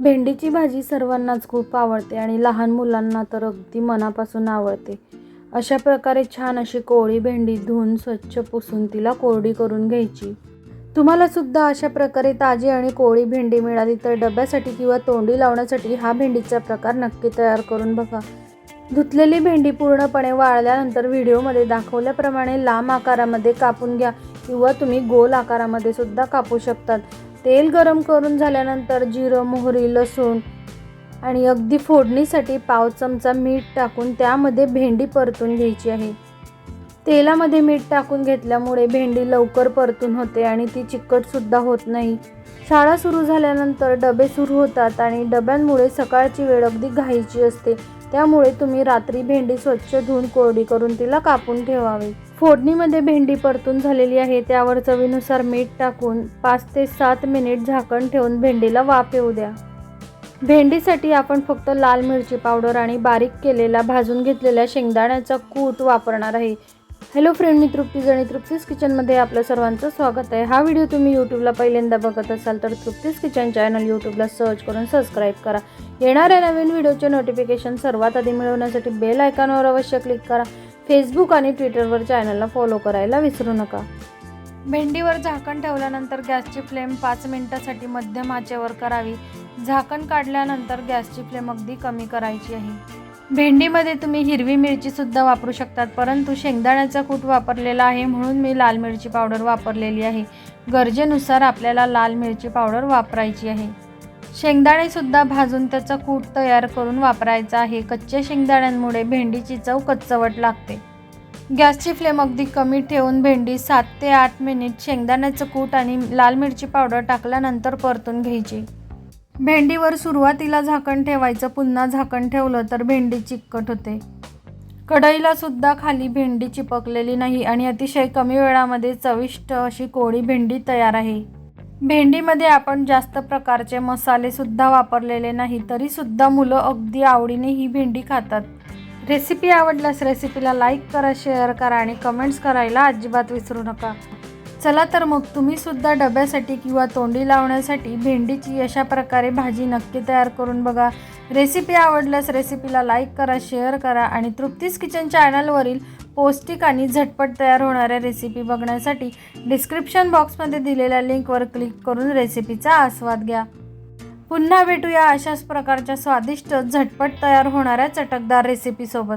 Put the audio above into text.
भेंडीची भाजी सर्वांनाच खूप आवडते आणि लहान मुलांना तर अगदी मनापासून आवडते. अशा प्रकारे छान अशी कोळी भेंडी धुवून स्वच्छ पुसून तिला कोरडी करून घ्यायची. तुम्हाला सुद्धा अशा प्रकारे ताजी आणि कोळी भेंडी मिळाली तर डब्यासाठी किंवा तोंडी लावण्यासाठी हा भेंडीचा प्रकार नक्की तयार करून बघा. धुतलेली भेंडी पूर्णपणे वाळल्यानंतर व्हिडिओमध्ये दाखवल्याप्रमाणे लांब आकारामध्ये कापून घ्या किंवा तुम्ही गोल आकारामध्ये सुद्धा कापू शकतात. तेल गरम करून झाल्यानंतर जिरं मोहरी लसूण आणि अगदी फोडणीसाठी पाव चमचा मीठ टाकून त्यामध्ये भेंडी परतून घ्यायची आहे. तेलामध्ये मीठ टाकून घेतल्यामुळे भेंडी लवकर परतून होते आणि ती चिकटसुद्धा होत नाही. शाळा सुरू झाल्यानंतर डबे सुरू होतात आणि डब्यांमुळे सकाळची वेळ अगदी घाईची असते. त्यामुळे तुम्ही रात्री भेंडी स्वच्छ धुवून कोरडी करून तिला कापून ठेवावी. फोडणीमध्ये भेंडी परतून झालेली आहे. त्यावर चवीनुसार मीठ टाकून पाच ते सात मिनिट झाकण ठेवून भेंडीला वाफ येऊ द्या. भेंडीसाठी आपण फक्त लाल मिरची पावडर आणि बारीक केलेला भाजून घेतलेल्या शेंगदाण्याचा कूट वापरणार आहे. हॅलो फ्रेंड मी तृप्ती आणि तृप्तीज किचनमध्ये आपलं सर्वांचं स्वागत आहे. हा व्हिडिओ तुम्ही यूट्यूबला पहिल्यांदा बघत असाल तर तृप्तीज किचन चॅनल यूट्यूबला सर्च करून सबस्क्राईब करा. येणाऱ्या नवीन व्हिडिओचे नोटिफिकेशन सर्वात आधी मिळवण्यासाठी बेल आयकॉनवर अवश्य क्लिक करा. फेसबुक आणि ट्विटरवर चॅनलला फॉलो करायला विसरू नका. भेंडीवर झाकण ठेवल्यानंतर गॅसची फ्लेम पाच मिनिटासाठी मध्यम आचेवर करावी. झाकण काढल्यानंतर गॅसची फ्लेम अगदी कमी करायची आहे. भेंडीमध्ये तुम्ही हिरवी मिरचीसुद्धा वापरू शकतात परंतु शेंगदाण्याचा कूट वापरलेला आहे म्हणून मी लाल मिरची पावडर वापरलेली आहे. गरजेनुसार आपल्याला लाल मिरची पावडर वापरायची आहे. शेंगदाणेसुद्धा भाजून त्याचा कूट तयार करून वापरायचा आहे. कच्च्या शेंगदाण्यांमुळे भेंडीची चव कच्चवट लागते. गॅसची फ्लेम अगदी कमी ठेवून भेंडी सात ते आठ मिनिट शेंगदाण्याचं कूट आणि लाल मिरची पावडर टाकल्यानंतर परतून घ्यायची. भेंडीवर सुरुवातीला झाकण ठेवायचं. पुन्हा झाकण ठेवलं तर भेंडी चिकट होते. कढईला सुद्धा खाली भेंडी चिपकलेली नाही आणि अतिशय कमी वेळामध्ये चविष्ट अशी कोळी भेंडी तयार आहे. भेंडीमध्ये आपण जास्त प्रकारचे मसालेसुद्धा वापरलेले नाही तरीसुद्धा मुलं अगदी आवडीने ही भेंडी खातात. रेसिपी आवडल्यास रेसिपीला लाईक करा शेअर करा आणि कमेंट्स करायला अजिबात विसरू नका. चला तर मग तुम्हीसुद्धा डब्यासाठी किंवा तोंडी लावण्यासाठी भेंडीची अशा प्रकारे भाजी नक्की तयार करून बघा. रेसिपी आवडल्यास रेसिपीला लाईक करा शेअर करा आणि तृप्तीस किचन चॅनलवरील पौष्टिक आणि झटपट तयार होणाऱ्या रेसिपी बघण्यासाठी डिस्क्रिप्शन बॉक्समध्ये दिलेल्या लिंकवर क्लिक करून रेसिपीचा आस्वाद घ्या. पुन्हा भेटूया अशाच प्रकारच्या स्वादिष्ट झटपट तयार होणाऱ्या चटकदार रेसिपीसोबत